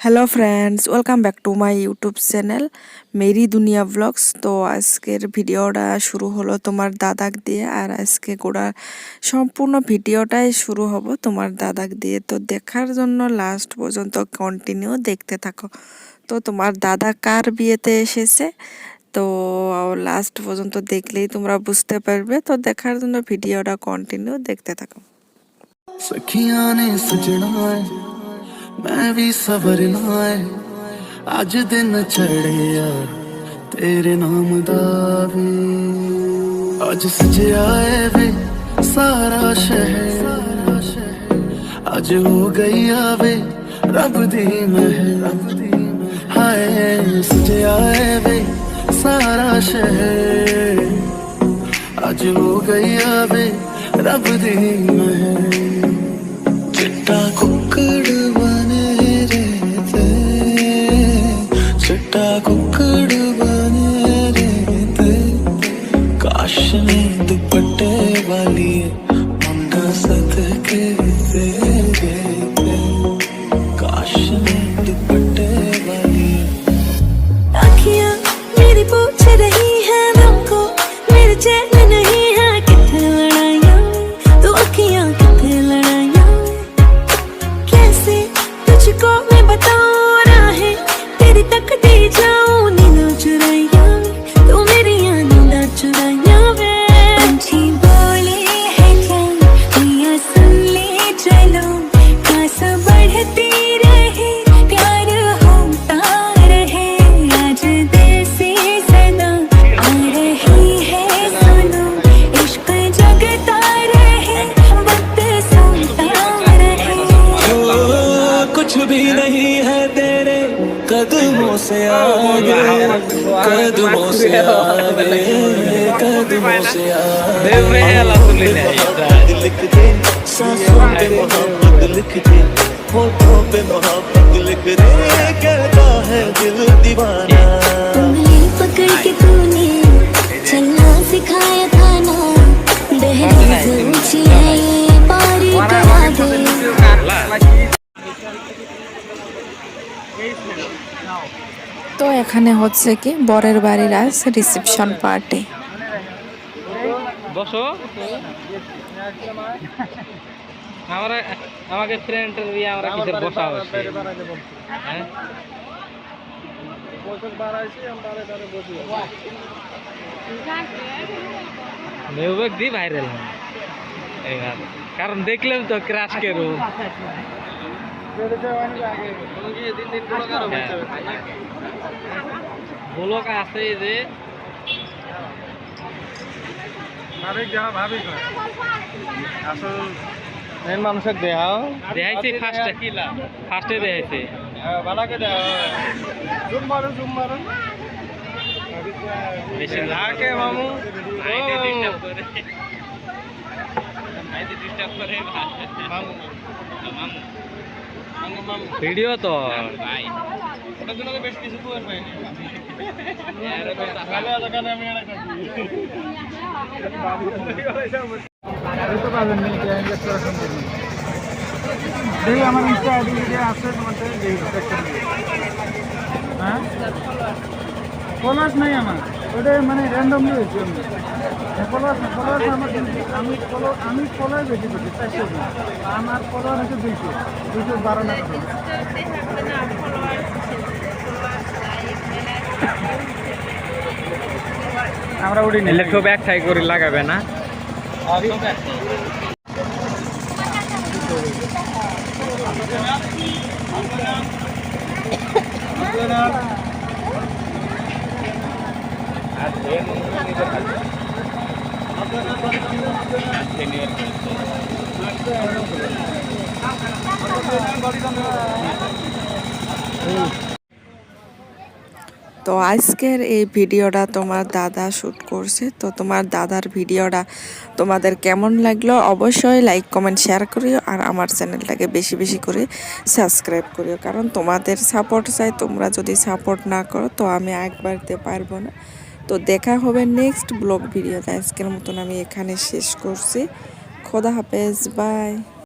Hello friends welcome back to my YouTube channel Meri Duniya blogs তো আজকের ভিডিওটা শুরু হলো তোমার দাদাক দিয়ে, আর আজকে গোড়া সম্পূর্ণ ভিডিওটাই শুরু হব তোমার দাদাক দিয়ে। তো দেখার জন্য লাস্ট পর্যন্ত কন্টিনিউ দেখতে থাকো। তো তোমার দাদা কার বিয়েতে এসেছে তো লাস্ট পর্যন্ত দেখলেই তোমরা বুঝতে পারবে তো দেখার জন্য ভিডিওটা কন্টিনিউ দেখতে থাকো सखियां ने सजना है मैं भी सवरना है अज दिन चढ़े यार तेरे नाम दा वे अज सजया है वे सारा शहर अज हो गई आवे रब दी महल हाय सारा शहर अज हो गई आवे रब दी महल चिट्टा कुकड़ कदमों से आगे कदमों से आगे लिख दे सांसों पे मोहब्बत लिख दे होठों पे मोहब्बत लिख दे कहता है दिल दीवाना उंगली पकड़ के तूने चलना सिखाया था ना दहलीज ऊँची है पारी करा दे তো এখানে হচ্ছে কি বরের বাড়ির আজ রিসেপশন পার্টি বসো। আমরা আমাকে ফ্রেন্ডের বিয়ে আমরা কিসের বসা হচ্ছে হ্যাঁ? দি ভাইরাল হয়। কারণ দেখলাম তো ক্রাশ কেরু ব্লক আছে যে। মেন মানুষের দেহাও দেখাইছে ফার্স্টে ফার্স্টে দেখাইছে। বালাকে দেওয়া জুম মারো জুম মারো বেশি না। ঢাকে মামু? করে। ভাই। মামু। মামু। ভিডিও তো। আমার ইনস্টা আইডি আছে তোমাদের হ্যাঁ? ফলোয়ার্স নাই আমার। ওটাই মানে র্যান্ডম আমি ফলো আমি বেশি করছি চারশো আমার ফলোয়ার আছে দুইশো দুইশো বারো আমরা উঠি নিলে সব একটাই করে লাগাবে না? তো আজকের এই ভিডিওটা তোমার দাদা শ্যুট করছে। তো তোমার দাদার ভিডিওটা তোমাদের কেমন লাগল? অবশ্যই লাইক কমেন্ট শেয়ার করিও আর আমার চ্যানেলটাকে বেশি বেশি করে সাবস্ক্রাইব করিও। কারণ তোমাদের সাপোর্ট চাই, তোমরা যদি সাপোর্ট না করো, তো আমি একবারতে পারব না। তো দেখা হবে নেক্সট ব্লগ ভিডিওতে আজকের মতন আমি এখানে শেষ করছি। খোদা হাফেজ বাই